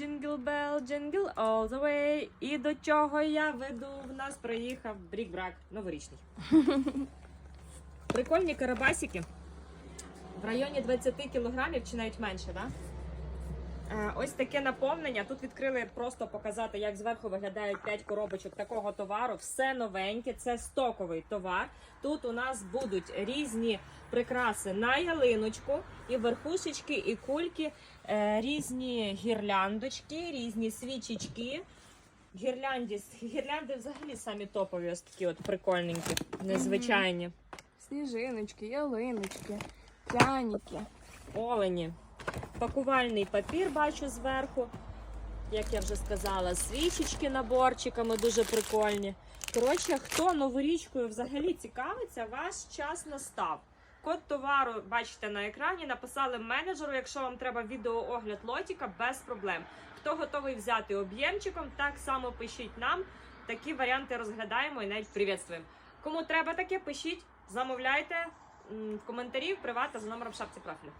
джингл бел, джингл all the way. І до чого я веду? В нас приїхав брік-брак новорічний. Прикольні карабасики. В районі 20 кілограмів чи навіть менше, так? Да? Е, Ось таке наповнення. Тут відкрили просто показати, як зверху виглядають 5 коробочок такого товару. Все новеньке, це стоковий товар. Тут у нас будуть різні прикраси на ялиночку, і верхушечки, і кульки, е, різні гірляндочки, різні свічечки. Гірлянді, гірлянди взагалі самі топові, ось такі от прикольненькі, незвичайні. Сніжиночки, ялиночки, пряники. Олені. Пакувальний папір бачу зверху. Як я вже сказала, свічечки наборчиками дуже прикольні. Коротше, хто новорічкою взагалі цікавиться, ваш час настав. Код товару бачите на екрані. Написали менеджеру, якщо вам треба відеоогляд лотіка, без проблем. Хто готовий взяти об'ємчиком, так само пишіть нам. Такі варіанти розглядаємо і навіть привітствуємо. Кому треба таке, пишіть, замовляйте в коментарі, в приват та за номером в шапці профілю.